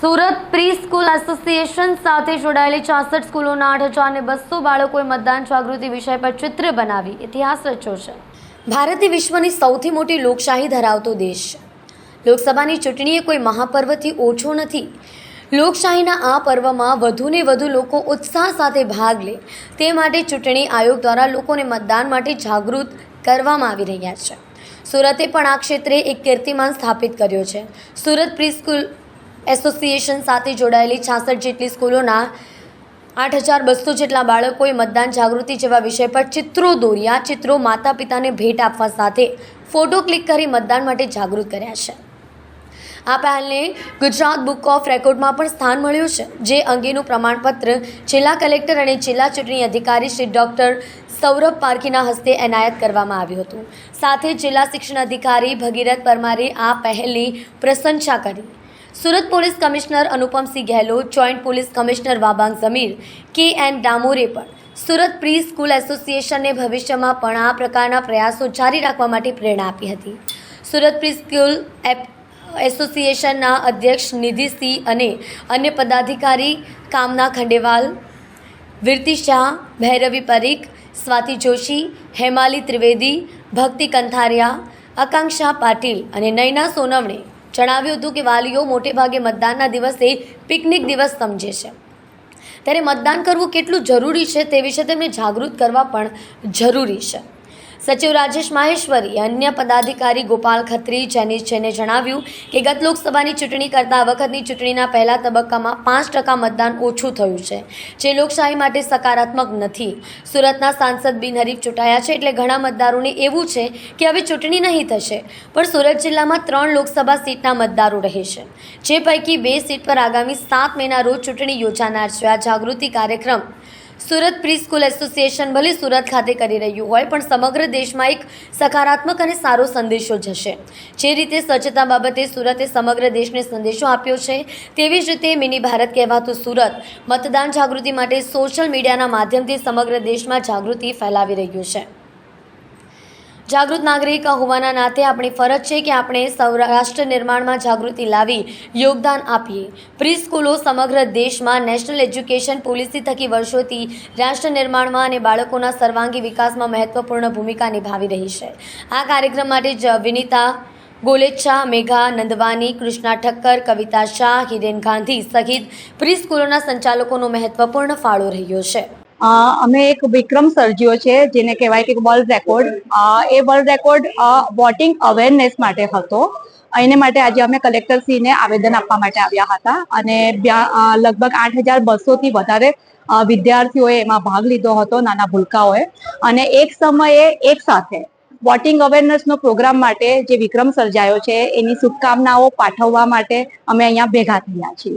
Surat pre school association સાથે જોડાયેલી છાસઠ સ્કૂલોના આઠ હજાર ને બસો બાળકોએ મતદાન જાગૃતિ વિષય પર ચિત્ર બનાવી. ઇતિહાસ રચ્યો છે. ભારત એ વિશ્વની સૌથી મોટી લોકશાહી ધરાવતો દેશ છે. લોકસભાની ચૂંટણી એ કોઈ મહાપર્વથી ઓછો નથી. લોકશાહીના આ પર્વમાં વધુને વધુ લોકો ઉત્સાહ સાથે ભાગ લે. તે માટે ચૂંટણી આયોગ દ્વારા લોકોને મતદાન માટે જાગૃત કરવામાં આવી રહ્યા છે. સુરતે પણ આ ક્ષેત્રે એક કીર્તિમાન સ્થાપિત કર્યો છે. સુરત પ્રી સ્કૂલ એસોસિએશન સાથે જોડાયેલી છાસઠ જેટલી સ્કૂલોના આઠ હજાર બસો જેટલા બાળકોએ મતદાન જાગૃતિ જેવા વિષય પર ચિત્રો દોર્યા. ચિત્રો માતા પિતાને ભેટ આપવા સાથે ફોટો ક્લિક કરી મતદાન માટે જાગૃત કર્યા છે. આ પહેલને ગુજરાત બુક ઓફ રેકોર્ડમાં પણ સ્થાન મળ્યું છે, જે અંગેનું પ્રમાણપત્ર જિલ્લા કલેક્ટર અને જિલ્લા ચૂંટણી અધિકારી શ્રી ડૉક્ટર સૌરભ પારખીના હસ્તે એનાયત કરવામાં આવ્યું હતું. સાથે જિલ્લા શિક્ષણ અધિકારી ભગીરથ પરમારે આ પહેલની પ્રશંસા કરી. Surat police commissioner Anupamsinh Gahlot, joint police commissioner Wabang Zamir, K N ડામોરે પણ સુરત પ્રી સ્કૂલ એસોસિએશનને ભવિષ્યમાં પણ આ પ્રકારના પ્રયાસો જારી રાખવા માટે પ્રેરણા આપી હતી. સુરત પ્રી સ્કૂલ એસોસિએશનના અધ્યક્ષ નિધિસિંહ અને અન્ય પદાધિકારી કામના ખંડેવાલ, વિરતી શાહ, ભૈરવી પરીખ, સ્વાતિ જોશી, હેમાલી ત્રિવેદી, ભક્તિ કંથારિયા, આકાંક્ષા પાટીલ અને નયના સોનવણે જણાવ્યું હતું કે વાલીઓ મોટેભાગે મતદાનના દિવસે પિકનિક દિવસ સમજે છે. ત્યારે મતદાન કરવું કેટલું જરૂરી છે તે વિશે તેમને જાગૃત કરવા પણ જરૂરી છે. સચિવ રાજેશ માહેશ્વરી, અન્ય પદાધિકારી ગોપાલ ખત્રી જેની છેને જણાવ્યું કે ગત લોકસભાની ચૂંટણી કરતાં વખતની ચૂંટણીના પહેલા તબક્કામાં પાંચ ટકા મતદાન ઓછું થયું છે, જે લોકશાહી માટે સકારાત્મક નથી. સુરતના સાંસદ બિનહરીફ ચૂંટાયા છે એટલે ઘણા મતદારોને એવું છે કે હવે ચૂંટણી નહીં થશે, પણ સુરત જિલ્લામાં ત્રણ લોકસભા સીટના મતદારો રહે છે, જે પૈકી બે સીટ પર આગામી સાત મેના રોજ ચૂંટણી યોજાનાર છે. આ જાગૃતિ કાર્યક્રમ સુરત પ્રી સ્કૂલ એસોસિએશન ભલે સુરત ખાતે કરી રહ્યું હોય, પણ સમગ્ર દેશમાં એક સકારાત્મક અને સારો સંદેશો જશે. જે રીતે સ્વચ્છતા બાબતે સુરતે સમગ્ર દેશને સંદેશો આપ્યો છે, તેવી જ રીતે મિની ભારત કહેવાતું સુરત મતદાન જાગૃતિ માટે સોશિયલ મીડિયાના માધ્યમથી સમગ્ર દેશમાં જાગૃતિ ફેલાવી રહ્યું છે. જાગૃત નાગરિક હોવાના નાતે આપણી ફરજ છે કે આપણે સૌરાષ્ટ્ર નિર્માણમાં જાગૃતિ લાવી યોગદાન આપીએ. પ્રી સ્કૂલો સમગ્ર દેશમાં નેશનલ એજ્યુકેશન પોલિસી થકી વર્ષોથી રાષ્ટ્ર નિર્માણમાં અને બાળકોના સર્વાંગી વિકાસમાં મહત્વપૂર્ણ ભૂમિકા નિભાવી રહી છે. આ કાર્યક્રમ માટે જ વિનીતા ગોલેચ્છા, મેઘા નંદવાની, કૃષ્ણા ઠક્કર, કવિતા શાહ, હિરેન ગાંધી સહિત પ્રી સ્કૂલોના સંચાલકોનો મહત્વપૂર્ણ ફાળો રહ્યો છે. અમે એક વિક્રમ સર્જ્યો છે, જેને કહેવાય કે વર્લ્ડ રેકોર્ડ એ વર્લ્ડ રેકોર્ડ વોટિંગ અવેરનેસ માટે હતો. એને માટે આજે અમે કલેક્ટરશ્રીને આવેદન આપવા માટે આવ્યા હતા. અને લગભગ આઠ હજાર બસોથી વધારે વિદ્યાર્થીઓએ એમાં ભાગ લીધો હતો, નાના ભૂલકાઓએ. અને એક સમયે એક સાથે વોટિંગ અવેરનેસનો પ્રોગ્રામ માટે જે વિક્રમ સર્જાયો છે, એની શુભકામનાઓ પાઠવવા માટે અમે અહીંયા ભેગા થયા છીએ.